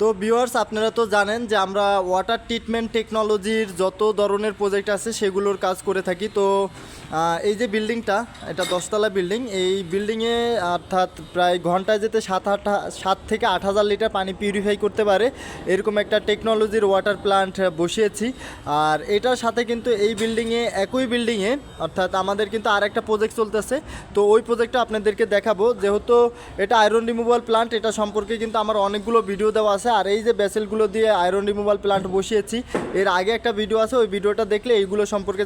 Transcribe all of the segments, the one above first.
তো ভিউয়ার্স আপনারা তো জানেন যে আমরা ওয়াটার ট্রিটমেন্ট টেকনোলজির যত ধরনের প্রজেক্ট আছে সেগুলোর কাজ করে থাকি। তো এই যে বিল্ডিংটা এটা দশতলা বিল্ডিং এই বিল্ডিংয়ে অর্থাৎ প্রায় ঘন্টায় যেতে সাত আট সাত থেকে আট হাজার লিটার পানি পিউরিফাই করতে পারে। এরকম একটা টেকনোলজির ওয়াটার প্ল্যান্ট বসিয়েছি। আর এটার সাথে কিন্তু এই বিল্ডিংয়ে একই বিল্ডিংয়ে অর্থাৎ আমাদের কিন্তু আর একটা প্রজেক্ট চলতেছে। তো ওই প্রজেক্টটা আপনাদেরকে দেখাবো। যেহেতু এটা আয়রন রিমুভাল প্ল্যান্ট এটা সম্পর্কে কিন্তু আমার অনেকগুলো ভিডিও দেওয়া আছে। আর এই যে বেসেলগুলো দিয়ে আয়রন রিমুভাল প্ল্যান্ট বসিয়েছি, এর আগে একটা ভিডিও আছে, ওই ভিডিওটা দেখলে এইগুলো সম্পর্কে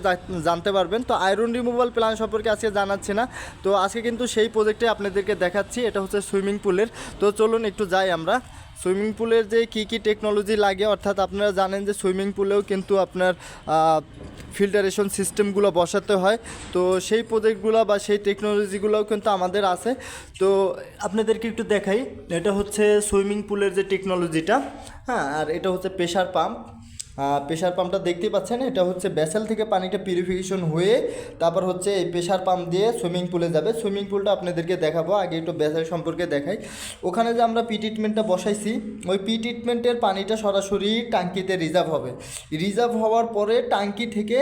জানতে পারবেন। তো আয়রন রিমুভাল প্ল্যান সম্পর্কে আজকে জানাচ্ছি না, তো আজকে কিন্তু সেই প্রজেক্টে আপনাদেরকে দেখাচ্ছি, এটা হচ্ছে সুইমিং পুলের তো চলুন একটু যাই আমরা। সুইমিং পুলের যে কী কী টেকনোলজি লাগে, অর্থাৎ আপনারা জানেন যে সুইমিং পুলেও কিন্তু আপনার ফিল্টারেশন সিস্টেমগুলো বসাতে হয়। তো সেই প্রজেক্টগুলো বা সেই টেকনোলজিগুলোও কিন্তু আমাদের আছে। তো আপনাদেরকে একটু দেখাই, এটা হচ্ছে সুইমিং পুলের যে টেকনোলজিটা হ্যাঁ আর এটা হচ্ছে প্রেশার পাম্প প্রেশার পাম্পটা দেখতেই পাচ্ছেন? এটা হচ্ছে ব্যাসেল থেকে পানিটা পিউরিফিকেশন হয়ে তারপর হচ্ছে এই প্রেশার পাম্প দিয়ে সুইমিং পুলে যাবে। সুইমিং পুলটা আপনাদেরকে দেখাবো, আগে একটু ব্যাসেল সম্পর্কে দেখাই। ওখানে যে আমরা পি ট্রিটমেন্টটা বসাইছি, ওই পি ট্রিটমেন্টের পানিটা সরাসরি টাঙ্কিতে রিজার্ভ হবে। রিজার্ভ হওয়ার পরে টাঙ্কি থেকে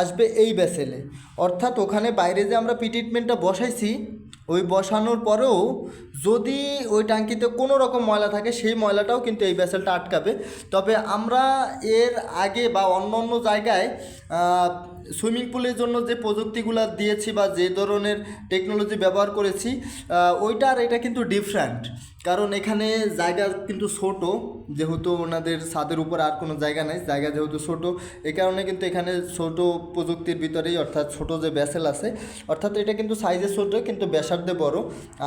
আসবে এই ব্যাসেলে অর্থাৎ ওখানে বাইরে যে আমরা পি ট্রিটমেন্টটা বসাইছি ওই বসানোর পরেও যদি ওই ট্যাঙ্কিতে কোনো রকম ময়লা থাকে, সেই ময়লাটাও কিন্তু এই ব্যাসেলটা আটকাবে। তবে আমরা এর আগে বা অন্য অন্য জায়গায় সুইমিং পুলের জন্য যে প্রযুক্তিগুলো দিয়েছি বা যে ধরনের টেকনোলজি ব্যবহার করেছি ওইটা আর এটা কিন্তু ডিফারেন্ট কারণ এখানে জায়গা কিন্তু ছোট, যেহেতু ওনাদের ছাদের উপর আর কোনো জায়গা নেই, জায়গা যেহেতু ছোট এই কারণে কিন্তু এখানে ছোট প্রযুক্তির ভিতরেই অর্থাৎ ছোট যে ব্যাসেল আছে, অর্থাৎ এটা কিন্তু সাইজে ছোট, কিন্তু ব্যাসার্ধে বড়।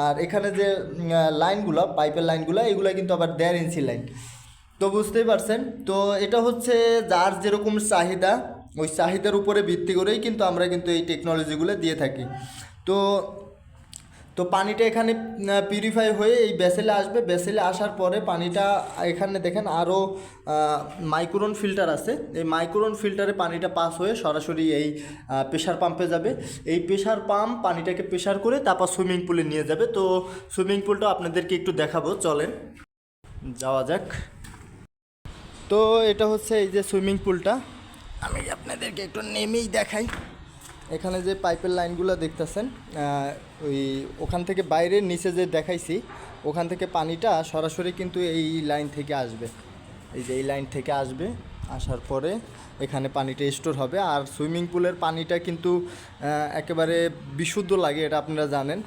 আর এখানে যে লাইনগুলো পাইপের লাইনগুলো এগুলো কিন্তু আবার দেড় ইঞ্চি লাইন তো বুঝতেই পারছেন? তো এটা হচ্ছে যার যেরকম চাহিদা ওই চাহিদার উপরে ভিত্তি করেই কিন্তু আমরা কিন্তু এই টেকনোলজিগুলো দিয়ে থাকি। তো তো পানিটা এখানে পিউরিফাই হয়ে এই ব্যাসেলে আসবে। ব্যাসেলে আসার পরে পানিটা এখানে দেখেন আরও মাইক্রোন ফিল্টার আছে। এই মাইক্রোন ফিল্টারে পানিটা পাস হয়ে সরাসরি এই প্রেশার পাম্পে যাবে। এই প্রেশার পাম্প পানিটাকে প্রেশার করে তারপর সুইমিং পুলে নিয়ে যাবে। তো সুইমিং পুলটা আপনাদেরকে একটু দেখাবো, চলেন। যাওয়া যাক। তো এটা হচ্ছে এই যে সুইমিং পুলটা আমি আপনাদেরকে একটু নেমেই দেখাই। এখানে যে পাইপের লাইনগুলো দেখতেছেন ওই ওখান থেকে বাইরের নিচে যে দেখাইছি, ওখান থেকে পানিটা সরাসরি কিন্তু এই লাইন থেকে আসবে। এই যে এই লাইন থেকে আসবে, আসার পরে এখানে পানিটা স্টোর হবে। আর সুইমিং পুলের পানিটা কিন্তু একেবারে বিশুদ্ধ লাগে, এটা আপনারা জানেন।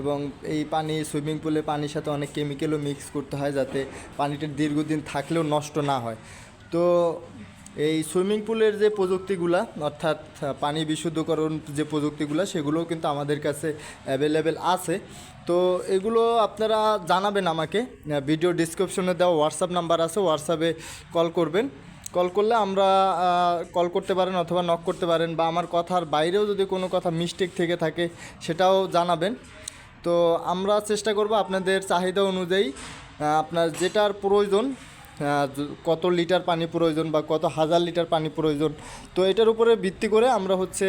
এবং এই পানি, সুইমিং পুলে পানির সাথে অনেক কেমিক্যালও মিক্স করতে হয়, যাতে পানিটা দীর্ঘদিন থাকলেও নষ্ট না হয়। তো এই সুইমিং পুলের যে প্রযুক্তিগুলা, অর্থাৎ পানি বিশুদ্ধকরণ যে প্রযুক্তিগুলো, সেগুলোও কিন্তু আমাদের কাছে অ্যাভেলেবেল আছে। তো এগুলো আপনারা জানাবেন আমাকে। ভিডিও ডিসক্রিপশনে দেওয়া হোয়াটসঅ্যাপ নাম্বার আছে হোয়াটসঅ্যাপে কল করবেন। কল করলে আমরা কল করতে পারেন অথবা নক করতে পারেন বা আমার কথার বাইরেও যদি কোনো কথা মিস্টেক থেকে থাকে, সেটাও জানাবেন। তো আমরা চেষ্টা করব আপনাদের চাহিদা অনুযায়ী আপনার যেটার প্রয়োজন কত লিটার পানি প্রয়োজন বা কত হাজার লিটার পানি প্রয়োজন। তো এটার উপরে ভিত্তি করে আমরা হচ্ছে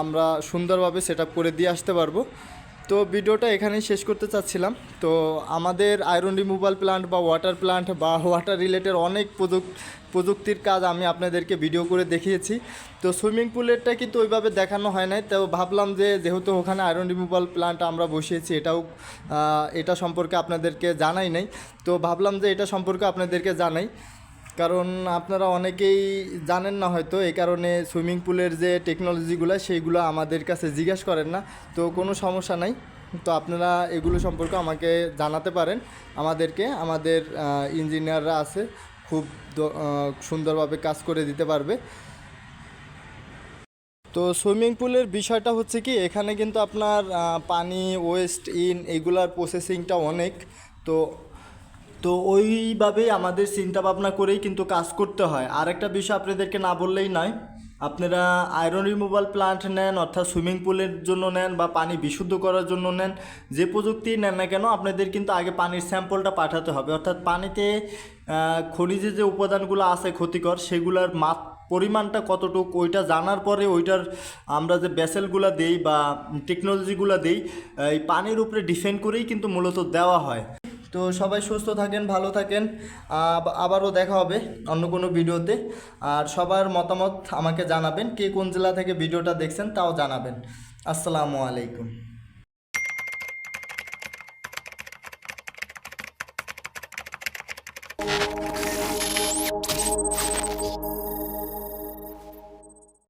আমরা সুন্দরভাবে সেট করে দিয়ে আসতে পারব। তো ভিডিওটা এখানেই শেষ করতে চাচ্ছিলাম। তো আমাদের আয়রন রিমুভাল প্ল্যান্ট বা ওয়াটার প্ল্যান্ট বা ওয়াটার রিলেটেড অনেক প্রযুক, প্রযুক্তির কাজ আমি আপনাদেরকে ভিডিও করে দেখিয়েছি। তো সুইমিং পুলেরটা কিন্তু ওইভাবে দেখানো হয় নাই। তো ভাবলাম যে যেহেতু ওখানে আয়রন রিমুভাল প্ল্যান্ট আমরা বসিয়েছি, এটাও এটা সম্পর্কে আপনাদেরকে জানাই নাই। তো ভাবলাম যে এটা সম্পর্কে আপনাদেরকে জানাই। কারণ আপনারা অনেকেই জানেন না হয়তো, এই কারণে সুইমিং পুলের যে টেকনোলজিগুলো, সেইগুলো আমাদের কাছে জিজ্ঞেস করেন না। তো কোনো সমস্যা নাই। তো আপনারা এগুলো সম্পর্কে আমাকে জানাতে পারেন। আমাদেরকে, আমাদের ইঞ্জিনিয়াররা আছে, খুব সুন্দরভাবে কাজ করে দিতে পারবে। তো সুইমিং পুলের বিষয়টা হচ্ছে কি, এখানে কিন্তু আপনার পানি ওয়েস্ট ইন এগুলার প্রসেসিংটা অনেক। তো তো ওইভাবেই আমাদের চিন্তা ভাবনা করেই কিন্তু কাজ করতে হয়। আর একটা বিষয় আপনাদেরকে না বললেই নয়, আপনারা আয়রন রিমুভাল প্লান্ট নেন, অর্থাৎ সুইমিং পুলের জন্য নেন বা পানি বিশুদ্ধ করার জন্য নেন, যে প্রযুক্তি নেন না কেন আপনাদের কিন্তু আগে পানির স্যাম্পলটা পাঠাতে হবে। অর্থাৎ পানিতে খনিজে যে উপাদানগুলো আছে ক্ষতিকর, সেগুলোর মাপ, পরিমাণটা কতটুকু, ওইটা জানার পরে ওইটার আমরা যে ব্যাসেলগুলো দেই বা টেকনোলজিগুলো দেই, এই পানির উপরে ডিপেন্ড করেই কিন্তু মূলত দেওয়া হয়। তো সবাই সুস্থ থাকেন, ভালো থাকেন। আবারও দেখা হবে অন্য কোনো ভিডিওতে। আর সবার মতামত আমাকে জানাবেন, কে কোন জেলা থেকে ভিডিওটা দেখছেন তাও জানাবেন। আসসালামু আলাইকুম।